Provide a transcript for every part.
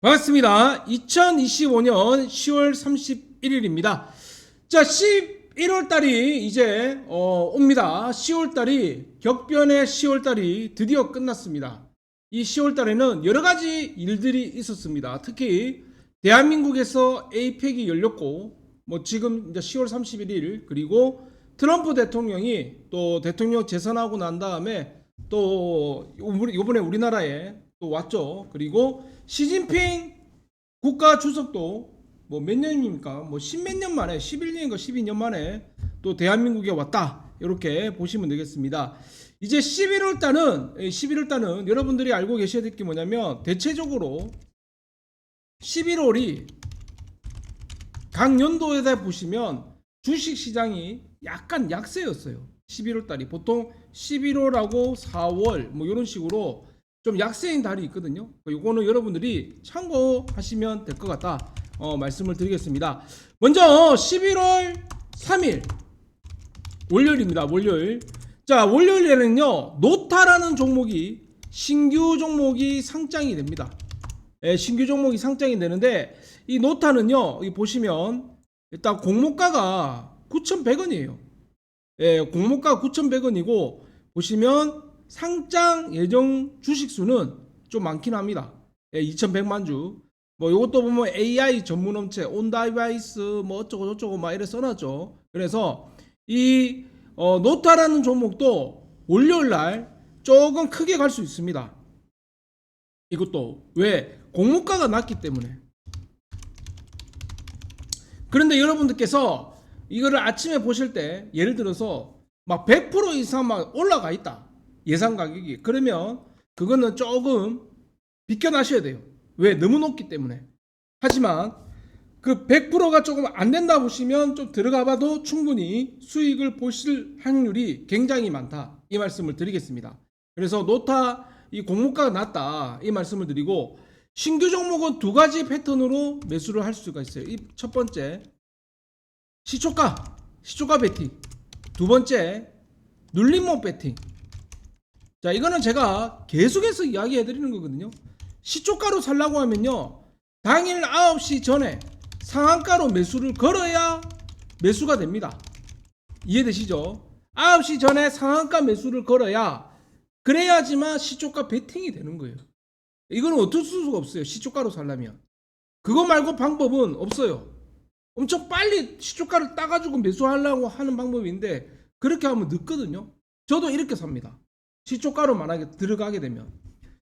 반갑습니다. 2025년 10월 31일입니다. 자, 11월 달이 이제 어, 옵니다. 10월 달이 격변의 10월 달이 드디어 끝났습니다. 이 10월 달에는 여러 가지 일들이 있었습니다. 특히 대한민국에서 APEC이 열렸고 뭐 지금 이제 10월 31일 그리고 트럼프 대통령이 또 대통령 재선하고 난 다음에 또 이번에 우리나라에 또 왔죠. 그리고 시진핑 국가 주석도 뭐 몇 년입니까? 뭐 십몇 년 만에 11년인가 12년 만에 또 대한민국에 왔다. 이렇게 보시면 되겠습니다. 이제 11월 달은 11월 달은 여러분들이 알고 계셔야 될 게 뭐냐면 대체적으로 11월이 각 연도에다 보시면 주식 시장이 약간 약세였어요. 11월 달이 보통 11월하고 4월 뭐 이런 식으로 좀 약세인 달이 있거든요. 요거는 여러분들이 참고하시면 될 것 같다. 어, 말씀을 드리겠습니다. 먼저 11월 3일 월요일입니다. 월요일. 자, 월요일에는요. 노타라는 종목이 신규 종목이 상장이 됩니다. 예, 신규 종목이 상장이 되는데 이 노타는요. 여기 보시면 일단 공모가가 9,100원이에요. 예, 공모가 9,100원이고 보시면 상장 예정 주식 수는 좀 많긴 합니다. 예, 2,100만 주. 뭐 요것도 보면 AI 전문 업체 온다이바이스 뭐 어쩌고 저쩌고 막 이래 써놨죠. 그래서 이 어, 노타라는 종목도 월요일 날 조금 크게 갈 수 있습니다. 이것도 왜 공모가가 낮기 때문에. 그런데 여러분들께서 이거를 아침에 보실 때 예를 들어서 막 100% 이상 막 올라가 있다. 예상 가격이. 그러면 그거는 조금 비껴나셔야 돼요. 왜? 너무 높기 때문에. 하지만 그 100%가 조금 안 된다 보시면 좀 들어가 봐도 충분히 수익을 보실 확률이 굉장히 많다. 이 말씀을 드리겠습니다. 그래서 노타 이 공모가가 낮다. 이 말씀을 드리고 신규 종목은 두 가지 패턴으로 매수를 할 수가 있어요. 이 첫 번째 시초가 시초가 베팅 두 번째 눌림목 베팅 자 이거는 제가 계속해서 이야기해 드리는 거거든요. 시초가로 살라고 하면요 당일 9시 전에 상한가로 매수를 걸어야 매수가 됩니다. 이해되시죠? 9시 전에 상한가 매수를 걸어야 그래야지만 시초가 베팅이 되는 거예요. 이거는 어쩔 수가 없어요 시초가로 살려면. 그거 말고 방법은 없어요. 엄청 빨리 시초가를 따가지고 매수하려고 하는 방법인데 그렇게 하면 늦거든요. 저도 이렇게 삽니다. 시초가로 만약에 들어가게 되면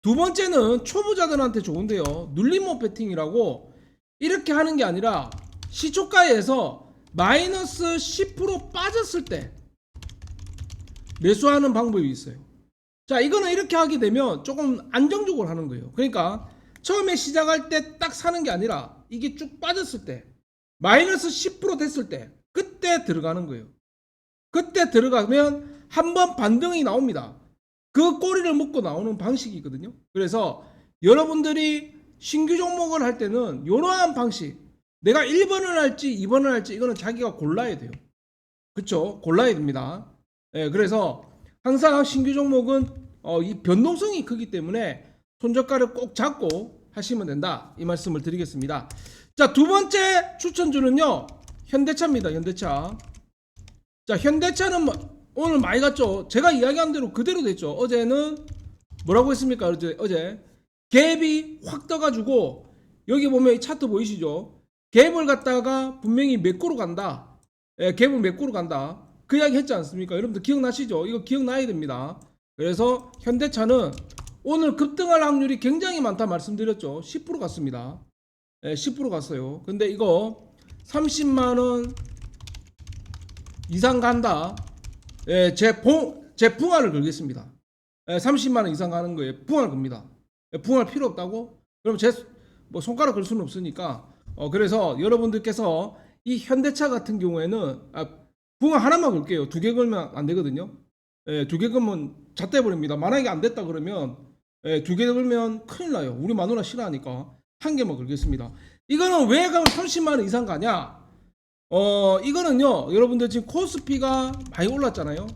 두 번째는 초보자들한테 좋은데요. 눌림목 배팅이라고 이렇게 하는 게 아니라 시초가에서 마이너스 10% 빠졌을 때 매수하는 방법이 있어요. 자, 이거는 이렇게 하게 되면 조금 안정적으로 하는 거예요. 그러니까 처음에 시작할 때 딱 사는 게 아니라 이게 쭉 빠졌을 때 마이너스 10% 됐을 때 그때 들어가는 거예요. 그때 들어가면 한 번 반등이 나옵니다. 그 꼬리를 묶고 나오는 방식이거든요. 그래서 여러분들이 신규 종목을 할 때는 이러한 방식 내가 1번을 할지 2번을 할지 이거는 자기가 골라야 돼요. 그쵸? 골라야 됩니다. 예, 그래서 항상 신규 종목은 어, 이 변동성이 크기 때문에 손저가를 꼭 잡고 하시면 된다. 이 말씀을 드리겠습니다. 자, 두 번째 추천주는요. 현대차입니다. 현대차. 자, 현대차는 뭐- 오늘 많이 갔죠. 제가 이야기한 대로 그대로 됐죠. 어제는 뭐라고 했습니까? 어제 어제 갭이 확 떠가지고 여기 보면 이 차트 보이시죠? 갭을 갖다가 분명히 메꾸로 간다. 예, 갭을 메꾸로 간다. 그 이야기 했지 않습니까? 여러분들 기억나시죠? 이거 기억나야 됩니다. 그래서 현대차는 오늘 급등할 확률이 굉장히 많다 말씀드렸죠. 10% 갔습니다. 예, 10% 갔어요. 근데 이거 30만 원 이상 간다. 예, 제 봉, 제 붕화를 걸겠습니다. 예, 30만 원 이상 가는 거에 붕화를 겁니다. 예, 붕할 필요 없다고? 그럼 제 뭐 손가락 걸 수는 없으니까. 어, 그래서 여러분들께서 이 현대차 같은 경우에는 아, 붕화 하나만 걸게요. 두 개 걸면 안 되거든요. 예, 두 개 걸면 잣대 버립니다. 만약에 안 됐다 그러면 예, 두 개 걸면 큰일 나요. 우리 마누라 싫어하니까 한 개만 걸겠습니다. 이거는 왜 가면 30만 원 이상 가냐? 어, 이거는요, 여러분들 지금 코스피가 많이 올랐잖아요.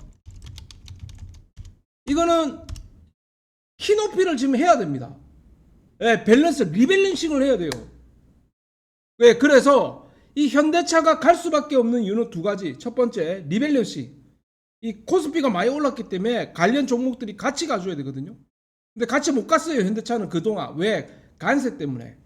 이거는 키높이를 지금 해야 됩니다. 예, 밸런스 리밸런싱을 해야 돼요. 왜 그래서 이 현대차가 갈 수밖에 없는 이유는 두 가지. 첫 번째 리밸런싱. 이 코스피가 많이 올랐기 때문에 관련 종목들이 같이 가줘야 되거든요. 근데 같이 못 갔어요 현대차는 그동안 왜 간세 때문에.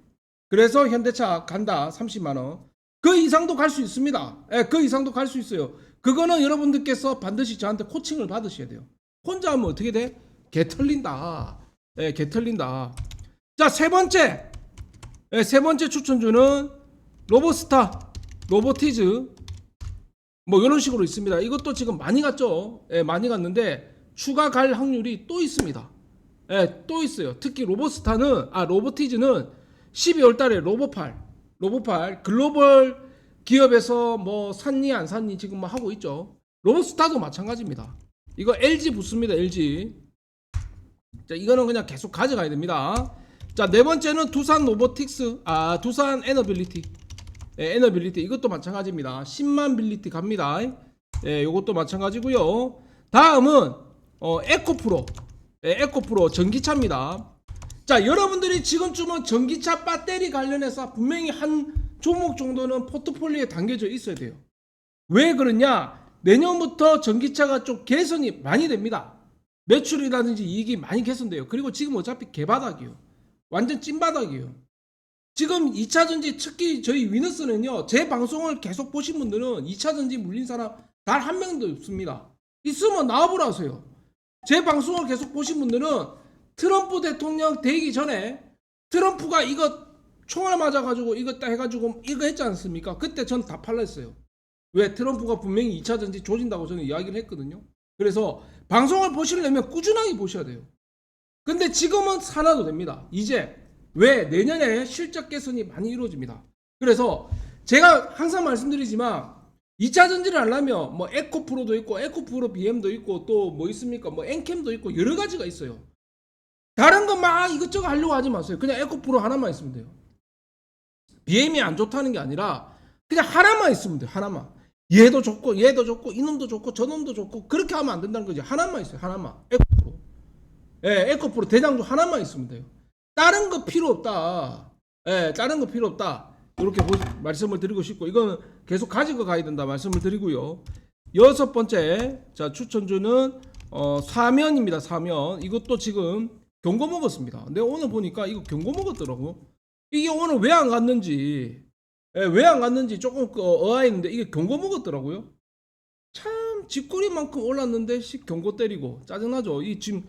그래서 현대차 간다 30만 원. 그 이상도 갈 수 있습니다. 예, 그 이상도 갈 수 있어요. 그거는 여러분들께서 반드시 저한테 코칭을 받으셔야 돼요. 혼자 하면 어떻게 돼? 개 털린다. 예, 개 털린다. 자, 세 번째. 예, 세 번째 추천주는 로보스타, 로보티즈. 뭐 이런 식으로 있습니다. 이것도 지금 많이 갔죠. 예, 많이 갔는데 추가 갈 확률이 또 있습니다. 예, 또 있어요. 특히 로보스타는 아 로보티즈는 12월 달에 로보팔, 로보팔 글로벌 기업에서 뭐 샀니 안 샀니 지금 뭐 하고 있죠. 로보스타도 마찬가지입니다. 이거 LG 붙습니다. LG. 자, 이거는 그냥 계속 가져가야 됩니다. 자, 네 번째는 두산 로보틱스, 아, 두산 에너빌리티. 예, 에너빌리티. 이것도 마찬가지입니다. 10만 빌리티 갑니다. 예, 요것도 마찬가지고요. 다음은 어, 에코프로. 예, 에코프로 전기차입니다. 자, 여러분들이 지금쯤은 전기차 배터리 관련해서 분명히 한 종목 정도는 포트폴리오에 담겨져 있어야 돼요. 왜 그러냐? 내년부터 전기차가 좀 개선이 많이 됩니다. 매출이라든지 이익이 많이 개선돼요. 그리고 지금 어차피 개바닥이에요. 완전 찐바닥이에요. 지금 2차 전지 특히 저희 위너스는요. 제 방송을 계속 보신 분들은 2차 전지 물린 사람 단 한 명도 없습니다. 있으면 나와보라세요. 제 방송을 계속 보신 분들은 트럼프 대통령 되기 전에 트럼프가 이거 총알 맞아가지고 이거 딱 해가지고 이거 했지 않습니까? 그때 전 다 팔렸어요. 왜 트럼프가 분명히 2차 전지 조진다고 저는 이야기를 했거든요. 그래서 방송을 보시려면 꾸준하게 보셔야 돼요. 근데 지금은 사놔도 됩니다. 이제 왜 내년에 실적 개선이 많이 이루어집니다. 그래서 제가 항상 말씀드리지만 2차 전지를 하려면 뭐 에코프로도 있고 에코프로 BM도 있고 또 뭐 있습니까? 뭐 엔캠도 있고 여러 가지가 있어요. 다른 거 막 이것저것 하려고 하지 마세요. 그냥 에코프로 하나만 있으면 돼요. BM이 안 좋다는 게 아니라 그냥 하나만 있으면 돼요. 하나만. 얘도 좋고 얘도 좋고 이놈도 좋고 저놈도 좋고 그렇게 하면 안 된다는 거지. 하나만 있어요. 하나만. 에코프로. 예, 에코프로 대장주 하나만 있으면 돼요. 다른 거 필요 없다. 예, 다른 거 필요 없다. 이렇게 보- 말씀을 드리고 싶고 이거는 계속 가지고 가야 된다 말씀을 드리고요. 여섯 번째 자 추천주는 어, 사면입니다. 사면 이것도 지금 경고 먹었습니다. 근데 오늘 보니까 이거 경고 먹었더라고. 이게 오늘 왜 안 갔는지 왜 안 갔는지 조금 그 어아있는데 이게 경고 먹었더라고요. 참 집거리만큼 올랐는데 씨 경고 때리고 짜증나죠. 이 지금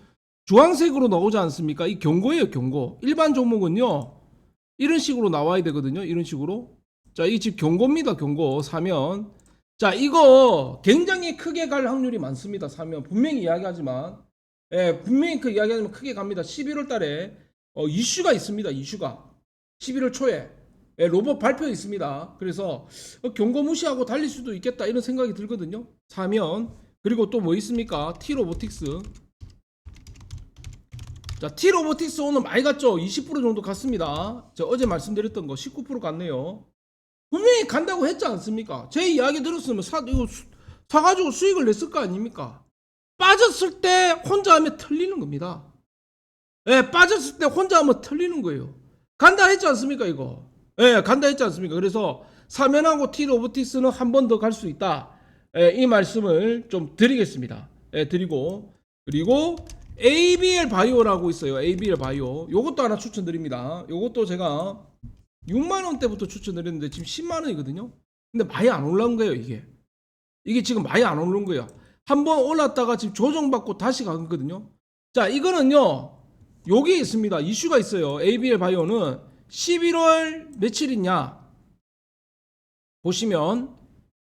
주황색으로 나오지 않습니까? 이 경고예요, 경고. 일반 종목은요. 이런 식으로 나와야 되거든요. 이런 식으로. 자, 이 집 경고입니다. 경고 사면. 자, 이거 굉장히 크게 갈 확률이 많습니다. 사면 분명히 이야기하지만 예, 분명히 그 이야기하면 크게 갑니다. 11월 달에 어, 이슈가 있습니다. 이슈가 11월 초에 예, 로봇 발표 있습니다. 그래서 어, 경고 무시하고 달릴 수도 있겠다 이런 생각이 들거든요. 사면 그리고 또 뭐 있습니까? T 로보틱스 자, T 로보틱스 오늘 많이 갔죠? 20% 정도 갔습니다. 저 어제 말씀드렸던 거 19% 갔네요. 분명히 간다고 했지 않습니까? 제 이야기 들었으면 사, 이거 수- 사가지고 수익을 냈을 거 아닙니까? 빠졌을 때 혼자 하면 틀리는 겁니다. 예, 빠졌을 때 혼자 하면 틀리는 거예요. 간다 했지 않습니까, 이거? 예, 간다 했지 않습니까? 그래서 사면하고 T 로보틱스는 한 번 더 갈 수 있다. 예, 이 말씀을 좀 드리겠습니다. 예, 드리고. 그리고 ABL 바이오라고 있어요. ABL 바이오. 요것도 하나 추천드립니다. 요것도 제가 6만 원대부터 추천드렸는데 지금 10만 원이거든요. 근데 많이 안 올라온 거예요, 이게. 이게 지금 많이 안 오른 거예요. 한 번 올랐다가 지금 조정받고 다시 가거든요. 자, 이거는요. 여기 있습니다. 이슈가 있어요. ABL 바이오는 11월 며칠이냐? 보시면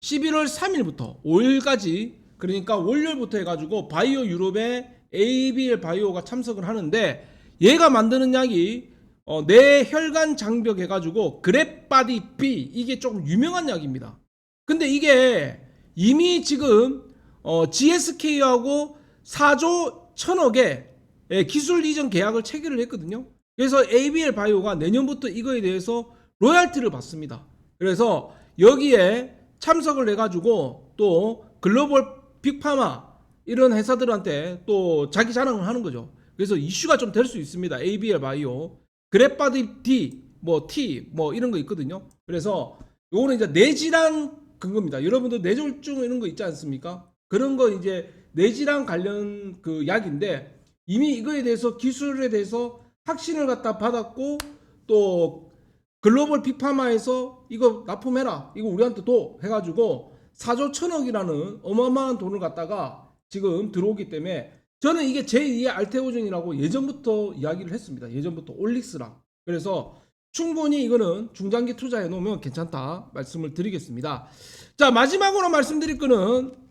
11월 3일부터 5일까지 그러니까 월요일부터 해가지고 바이오 유럽에 ABL 바이오가 참석을 하는데 얘가 만드는 약이 어, 뇌혈관 장벽 해가지고 그랩바디 B 이게 조금 유명한 약입니다. 근데 이게 이미 지금 어, GSK하고 4조 1000억의 예, 기술 이전 계약을 체결을 했거든요. 그래서 ABL 바이오가 내년부터 이거에 대해서 로얄티를 받습니다. 그래서 여기에 참석을 해가지고 또 글로벌 빅파마 이런 회사들한테 또 자기 자랑을 하는 거죠. 그래서 이슈가 좀 될 수 있습니다. ABL 바이오. 그래파드 D, 뭐 T, 뭐 이런 거 있거든요. 그래서 요거는 이제 뇌질환 근거입니다. 여러분들 뇌졸중 이런 거 있지 않습니까? 그런 거 이제 뇌질환 관련 그 약인데 이미 이거에 대해서 기술에 대해서 확신을 갖다 받았고 또 글로벌 빅파마에서 이거 납품해라 이거 우리한테 도 해가지고 4조 천억이라는 어마어마한 돈을 갖다가 지금 들어오기 때문에 저는 이게 제2의 알테오준이라고 예전부터 이야기를 했습니다. 예전부터 올릭스랑 그래서 충분히 이거는 중장기 투자해 놓으면 괜찮다 말씀을 드리겠습니다. 자 마지막으로 말씀드릴 거는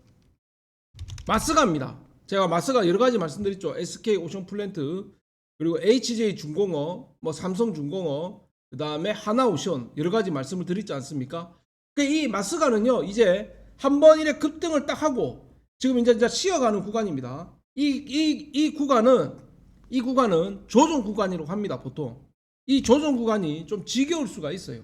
마스가입니다. 제가 마스가 여러 가지 말씀드렸죠. SK 오션 플랜트 그리고 HJ 중공업, 뭐 삼성 중공업, 그 다음에 하나 오션 여러 가지 말씀을 드렸지 않습니까? 그이 마스가는요 이제 한 번 이래 급등을 딱 하고 지금 이제 이제 쉬어가는 구간입니다. 이이 이 구간은 이 구간은 조정 구간이라고 합니다 보통. 이 조정 구간이 좀 지겨울 수가 있어요.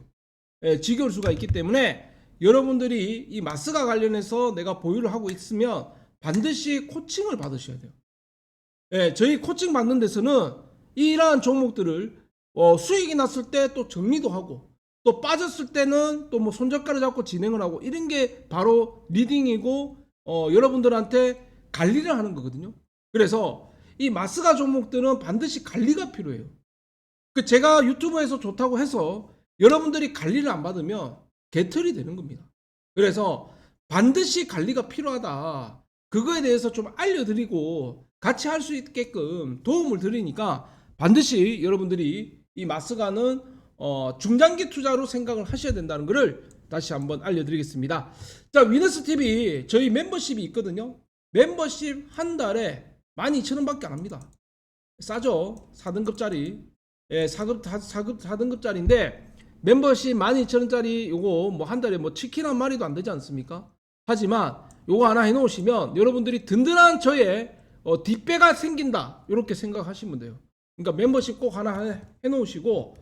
예, 지겨울 수가 있기 때문에 여러분들이 이 마스가 관련해서 내가 보유를 하고 있으면 반드시 코칭을 받으셔야 돼요. 예, 저희 코칭 받는 데서는 이러한 종목들을 어, 수익이 났을 때 또 정리도 하고 또 빠졌을 때는 또 뭐 손젓가락 잡고 진행을 하고 이런 게 바로 리딩이고 어, 여러분들한테 관리를 하는 거거든요. 그래서 이 마스가 종목들은 반드시 관리가 필요해요. 그 제가 유튜브에서 좋다고 해서 여러분들이 관리를 안 받으면 개털이 되는 겁니다. 그래서 반드시 관리가 필요하다. 그거에 대해서 좀 알려드리고 같이 할 수 있게끔 도움을 드리니까 반드시 여러분들이 이 마스가는 어, 중장기 투자로 생각을 하셔야 된다는 것을 다시 한번 알려드리겠습니다. 자, 위너스 TV 저희 멤버십이 있거든요. 멤버십 한 달에 12,000원밖에 안 합니다. 싸죠? 4등급짜리. 예, 4급, 4급, 4등급짜리인데 멤버십 12,000원짜리 요거 뭐 한 달에 뭐 치킨 한 마리도 안 되지 않습니까? 하지만 요거 하나 해놓으시면 여러분들이 든든한 저의 어, 뒷배가 생긴다. 이렇게 생각하시면 돼요. 그러니까 멤버십 꼭 하나 해- 해놓으시고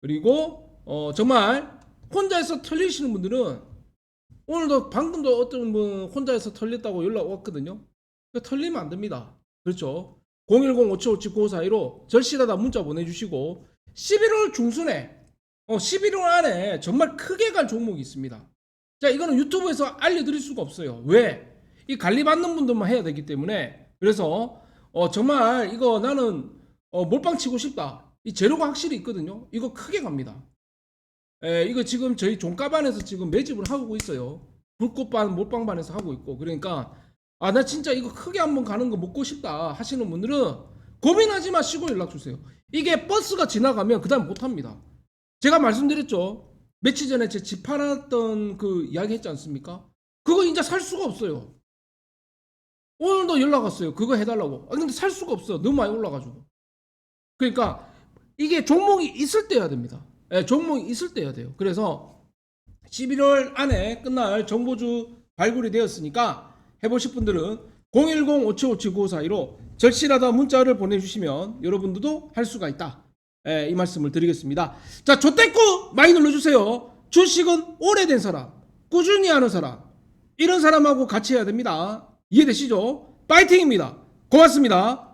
그리고 어, 정말 혼자서 털리시는 분들은 오늘도 방금도 어떤 분 혼자서 털렸다고 연락 왔거든요. 그 털리면 안 됩니다. 그렇죠. 010-5757-9542로 절실하다 문자 보내주시고 11월 중순에 어, 11월 안에 정말 크게 갈 종목이 있습니다. 자, 이거는 유튜브에서 알려드릴 수가 없어요. 왜? 이 관리 받는 분들만 해야 되기 때문에 그래서 어, 정말 이거 나는 어, 몰빵 치고 싶다. 이 재료가 확실히 있거든요. 이거 크게 갑니다. 에, 이거 지금 저희 종가반에서 지금 매집을 하고 있어요. 불꽃반, 몰빵반에서 하고 있고. 그러니까 아, 나 진짜 이거 크게 한번 가는 거 먹고 싶다 하시는 분들은 고민하지 마시고 연락 주세요. 이게 버스가 지나가면 그 다음 못 합니다. 제가 말씀드렸죠. 며칠 전에 제 집 팔았던 그 이야기 했지 않습니까? 그거 이제 살 수가 없어요. 오늘도 연락 왔어요. 그거 해달라고. 아, 근데 살 수가 없어. 너무 많이 올라가지고. 그러니까 이게 종목이 있을 때 해야 됩니다. 예, 종목이 있을 때 해야 돼요. 그래서 11월 안에 끝날 정보주 발굴이 되었으니까 해보실 분들은 010-5757-9542로 절실하다 문자를 보내주시면 여러분들도 할 수가 있다. 예, 이 말씀을 드리겠습니다. 자, 조태꾸 많이 눌러주세요. 주식은 오래된 사람, 꾸준히 하는 사람, 이런 사람하고 같이 해야 됩니다. 이해되시죠? 파이팅입니다. 고맙습니다.